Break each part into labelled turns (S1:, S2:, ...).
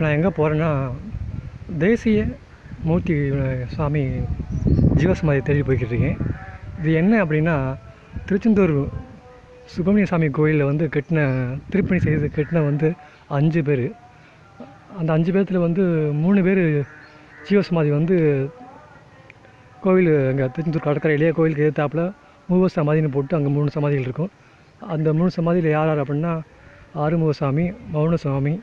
S1: இப்போ நான் எங்கே போகிறேன்னா தேசிய மூர்த்தி சுவாமி ஜீவசமாதி தேடி போய்கிட்டு இருக்கேன். இது என்ன அப்படின்னா திருச்செந்தூர் சுப்பிரமணிய சுவாமி கோயிலில் வந்து கட்டின திருப்பணி செய்து கட்டின வந்து அஞ்சு பேர். அந்த அஞ்சு பேர்த்தில் வந்து மூணு பேர் ஜீவசமாதி வந்து கோவில் அங்கே திருச்செந்தூர் கடற்கரையிலேயே கோயிலுக்கு எதிர்த்தாப்பில் மூவர் சமாதின்னு போட்டு அங்கே மூணு சமாதிகள் இருக்கும். அந்த மூணு சமாதியில் யார் யார் அப்படின்னா ஆறுமுக சாமி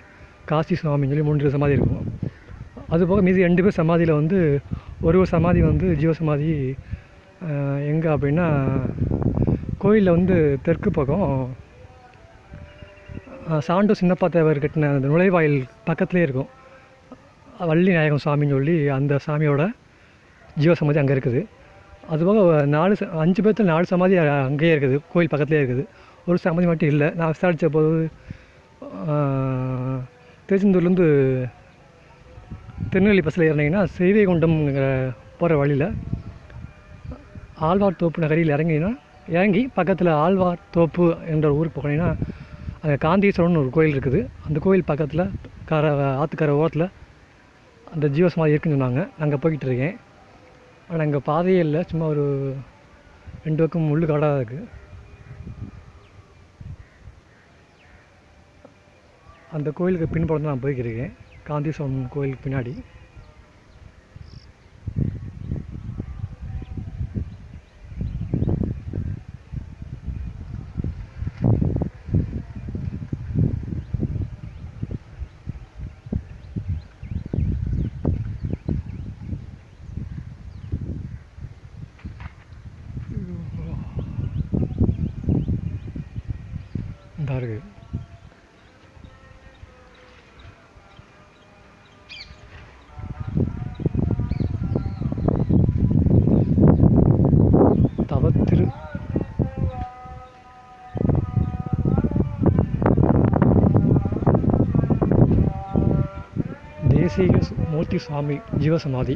S1: காசி சுவாமின்னு சொல்லி மூன்று சமாதி இருக்கும். அதுபோக மீதி ரெண்டு பேர் சமாதியில் வந்து ஒரு ஒரு சமாதி வந்து ஜீவ சமாதி எங்கே அப்படின்னா கோயிலில் வந்து தெற்கு பக்கம் அஹ், சாண்டோ சின்னப்பா தேவர் கட்டின அந்த நுழைவாயில் பக்கத்துலேயே இருக்கும். வள்ளி நாயகம் சாமின்னு சொல்லி அந்த சாமியோட ஜீவ சமாதி அங்கே இருக்குது. அதுபோக நாலு ச- அஞ்சு பேர்த்தில் நாலு சமாதி அங்கேயே இருக்குது கோயில் பக்கத்துலேயே இருக்குது. ஒரு சமாதி மட்டும் இல்லை நான் விசாரித்த போது திருச்செந்தூர்லேருந்து திருநெல்வேலி பஸ்ஸில் ஏறினீங்கன்னா ஸ்ரீவைகுண்டம்ங்கிற போகிற வழியில் ஆழ்வார் தோப்பு நகரில் இறங்கினா இறங்கி பக்கத்தில் ஆழ்வார் தோப்பு என்ற ஊருக்கு போனீங்கன்னா அங்கே காந்தீஸ்வரன் ஒரு கோயில் இருக்குது. அந்த கோயில் பக்கத்தில் கரை ஆற்றுக்கரை ஓரத்தில் அந்த ஜீவசமாதி இருக்குன்னு சொன்னாங்க. அங்கே போய்கிட்டு இருக்கேன். ஆனால் அங்கே பாதையே இல்லை. சும்மா ஒரு ரெண்டு பக்கம் முள்ளு காடாக இருக்குது அந்த கோயிலுக்கு பின்புறம் நான் போய்க்கிருக்கேன். இருக்கேன் கோயிலுக்கு பின்னாடி. இந்த தேசிக மூர்த்தி சுவாமி ஜீவசமாதி.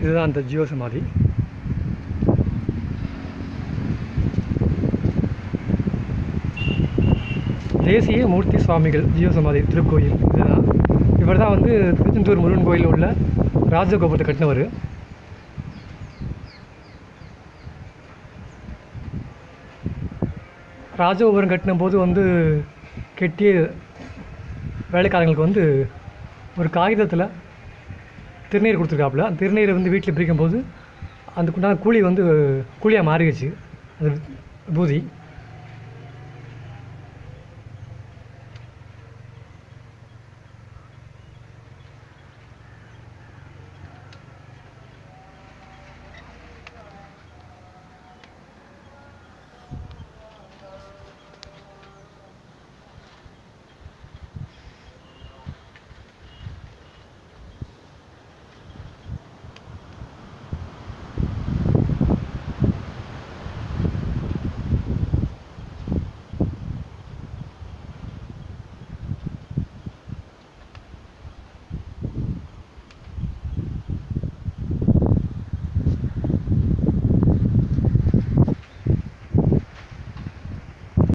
S1: இதுதான் அந்த ஜீவசமாதி. தேசிய மூர்த்தி சுவாமிகள் ஜீவசமாதி திருக்கோயில். இதுதான். இவர் தான் வந்து திருச்செந்தூர் முருகன் கோயிலில் உள்ள ராஜகோபுரத்தை கட்டினவர். ராஜகோபுரம் கட்டின போது வந்து கெட்டிய வேலைக்காரங்களுக்கு வந்து ஒரு காகிதத்தில் திருநீர் கொடுத்துருக்காப்புல. அந்த திருநீரை வந்து வீட்டில் பிரிக்கும்போது அதுக்குண்டான கூலி வந்து கூலியாக மாறிடுச்சு. அந்த பூதி.